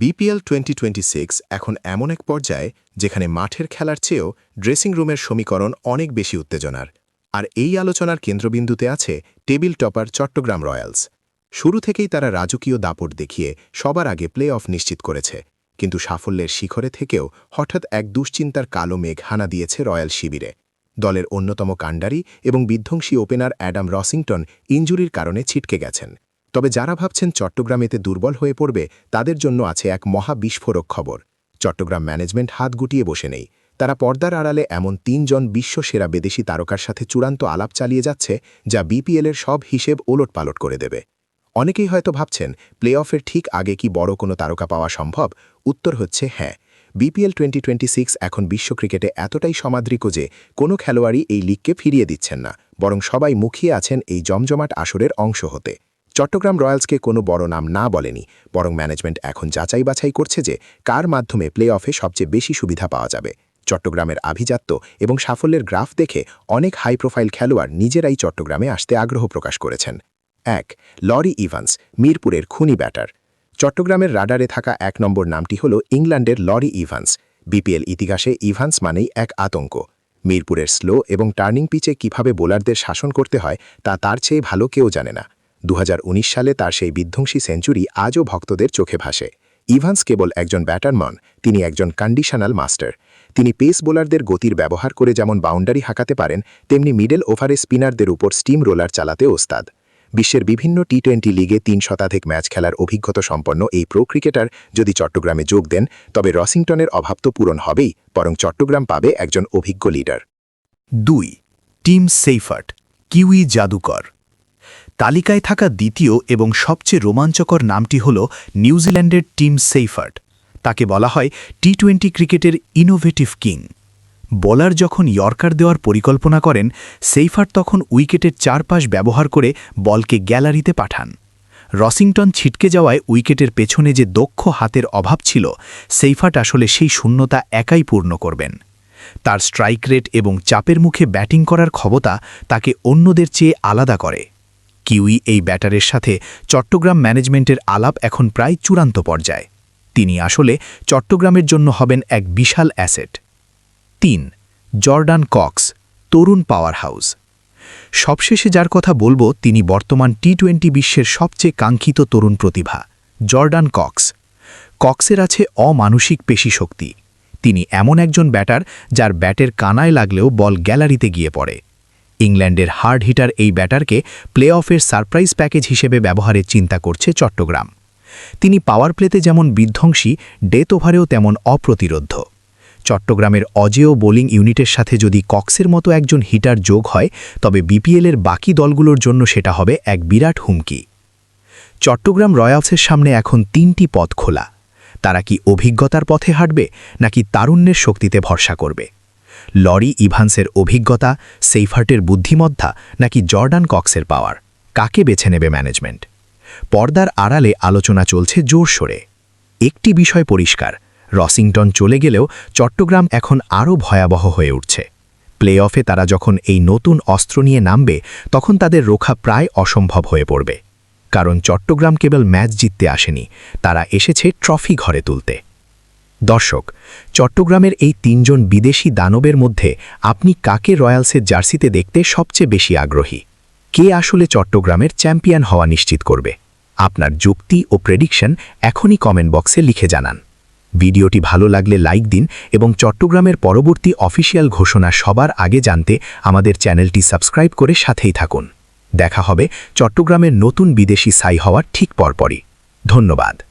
BPL twenty এখন এমন এক পর্যায়ে যেখানে মাঠের খেলার চেয়েও ড্রেসিং রুমের সমীকরণ অনেক বেশি উত্তেজনার। আর এই আলোচনার কেন্দ্রবিন্দুতে আছে টেবিল টপার চট্টগ্রাম রয়্যালস। শুরু থেকেই তারা রাজকীয় দাপট দেখিয়ে সবার আগে প্লে অফ নিশ্চিত করেছে। কিন্তু সাফল্যের শিখরে থেকেও হঠাৎ এক দুশ্চিন্তার কালো মেঘ হানা দিয়েছে রয়্যাল শিবিরে। দলের অন্যতম কাণ্ডারি এবং বিধ্বংসী ওপেনার অ্যাডাম রসিংটন ইঞ্জুরির কারণে ছিটকে গেছেন। তবে যারা ভাবছেন চট্টগ্রাম এতে দুর্বল হয়ে পড়বে, তাদের জন্য আছে এক মহা বিস্ফোরক খবর। চট্টগ্রাম ম্যানেজমেন্ট হাত গুটিয়ে বসে নেই। তারা পর্দার আড়ালে এমন তিনজন বিশ্বসেরা বিদেশি তারকার সাথে চূড়ান্ত আলাপ চালিয়ে যাচ্ছে, যা বিপিএলের সব হিসেব ওলটপালট করে দেবে। অনেকেই হয়তো ভাবছেন প্লে অফের ঠিক আগে কি বড় কোনো তারকা পাওয়া সম্ভব? উত্তর হচ্ছে হ্যাঁ। বিপিএল টোয়েন্টি টোয়েন্টি সিক্স এখন বিশ্ব ক্রিকেটে এতটাই সমাদৃক যে, কোনো খেলোয়াড়ই এই লিগকে ফিরিয়ে দিচ্ছেন না, বরং সবাই মুখিয়ে আছেন এই জমজমাট আসরের অংশ হতে। চট্টগ্রাম রয়্যালসকে কোনো বড় নাম না বলেনি, বরং ম্যানেজমেন্ট এখন যাচাই বাছাই করছে যে কার মাধ্যমে প্লে অফে সবচেয়ে বেশি সুবিধা পাওয়া যাবে। চট্টগ্রামের আভিজাত্য এবং সাফল্যের গ্রাফ দেখে অনেক হাই প্রোফাইল খেলোয়াড় নিজেরাই চট্টগ্রামে আসতে আগ্রহ প্রকাশ করেছেন। এক, লরি ইভান্স, মিরপুরের খুনি ব্যাটার। চট্টগ্রামের রাডারে থাকা এক নম্বর নামটি হল ইংল্যান্ডের লরি ইভান্স। বিপিএল ইতিহাসে ইভান্স মানেই এক আতঙ্ক। মিরপুরের স্লো এবং টার্নিং পিচে কীভাবে বোলারদের শাসন করতে হয় তা তার চেয়ে ভালো কেউ জানে না। দু হাজার উনিশ সালে তার সেই বিধ্বংসী সেঞ্চুরি আজও ভক্তদের চোখে ভাসে। ইভান্স কেবল একজন ব্যাটারমন তিনি একজন কন্ডিশনাল মাস্টার তিনি পেস বোলারদের গতির ব্যবহার করে যেমন বাউন্ডারি হাঁকাতে পারেন, তেমনি মিডল ওভারে স্পিনারদের উপর স্টিম রোলার চালাতে ওস্তাদ। বিশ্বের বিভিন্ন টি টোয়েন্টি লিগে তিন শতাধিক ম্যাচ খেলার অভিজ্ঞতা সম্পন্ন এই প্রো ক্রিকেটার যদি চট্টগ্রামে যোগ দেন, তবে রসিংটনের অভাব তো পূরণ হবেই, বরং চট্টগ্রাম পাবে একজন অভিজ্ঞ লিডার দুই, টিম সেইফার্ট, কিউই জাদুকর। তালিকায় থাকা দ্বিতীয় এবং সবচেয়ে রোমাঞ্চকর নামটি হল নিউজিল্যান্ডের টিম সেইফার্ট তাকে বলা হয় টি টোয়েন্টি ক্রিকেটের ইনোভেটিভ কিং বোলার যখন ইয়র্কার দেওয়ার পরিকল্পনা করেন সেইফার্ট তখন উইকেটের চারপাশ ব্যবহার করে বলকে গ্যালারিতে পাঠান। রসিংটন ছিটকে যাওয়ায় উইকেটের পেছনে যে দক্ষ হাতের অভাব ছিল সেইফার্ট আসলে সেই শূন্যতা একাই পূর্ণ করবেন। তার স্ট্রাইক রেট এবং চাপের মুখে ব্যাটিং করার ক্ষমতা তাকে অন্যদের চেয়ে আলাদা করে। কিউই এই ব্যাটারের সাথে চট্টগ্রাম ম্যানেজমেন্টের আলাপ এখন প্রায় চূড়ান্ত পর্যায়ে। তিনি আসলে চট্টগ্রামের জন্য হবেন এক বিশাল অ্যাসেট। তিন, জর্ডান কক্স, তরুণ পাওয়ার হাউস সবশেষে যার কথা বলব, তিনি বর্তমান টি টোয়েন্টি বিশ্বের সবচেয়ে কাঙ্ক্ষিত তরুণ প্রতিভা, জর্ডান কক্স। কক্সের আছে অমানসিক পেশি শক্তি তিনি এমন একজন ব্যাটার যার ব্যাটের কানায় লাগলেও বল গ্যালারিতে গিয়ে পড়ে। ইংল্যান্ডের হার্ড হিটার এই ব্যাটারকে প্লে অফের সারপ্রাইজ প্যাকেজ হিসেবে ব্যবহারের চিন্তা করছে চট্টগ্রাম। তিনি পাওয়ার প্লেতে যেমন বিধ্বংসী, ডেথ ওভারেও তেমন অপ্রতিরোধ্য। চট্টগ্রামের অজেয় বোলিং ইউনিটের সাথে যদি কক্সের মতো একজন হিটার যোগ হয়, তবে বিপিএলের বাকি দলগুলোর জন্য সেটা হবে এক বিরাট হুমকি। চট্টগ্রাম রয়্যালসের সামনে এখন তিনটি পথ খোলা। তারা কি অভিজ্ঞতার পথে হাঁটবে, নাকি তারুণ্যের শক্তিতে ভরসা করবে? লরি ইভান্সের অভিজ্ঞতা, সেইফার্টের বুদ্ধিমত্তা নাকি জর্ডান কক্সের পাওয়ার? কাকে বেছে নেবে ম্যানেজমেন্ট? পর্দার আড়ালে আলোচনা চলছে জোরসোরে একটি বিষয় পরিষ্কার, রসিংটন চলে গেলেও চট্টগ্রাম এখন আরও ভয়াবহ হয়ে উঠছে। প্লে অফে তারা যখন এই নতুন অস্ত্র নিয়ে নামবে, তখন তাদের রোখা প্রায় অসম্ভব হয়ে পড়বে। কারণ চট্টগ্রাম কেবল ম্যাচ জিততে আসেনি, তারা এসেছে ট্রফি ঘরে তুলতে। দর্শক, চট্টগ্রামের এই তিনজন বিদেশি দানবের মধ্যে আপনি কাকে রয়্যালসের জার্সিতে দেখতে সবচেয়ে বেশি আগ্রহী? কে আসলে চট্টগ্রামের চ্যাম্পিয়ন হওয়া নিশ্চিত করবে? আপনার যুক্তি ও প্রেডিকশন এখনই কমেন্ট বক্সে লিখে জানান। ভিডিওটি ভালো লাগলে লাইক দিন এবং চট্টগ্রামের পরবর্তী অফিসিয়াল ঘোষণা সবার আগে জানতে আমাদের চ্যানেলটি সাবস্ক্রাইব করে সাথেই থাকুন। দেখা হবে চট্টগ্রামের নতুন বিদেশি সাই হওয়ার ঠিক পরপরই। ধন্যবাদ।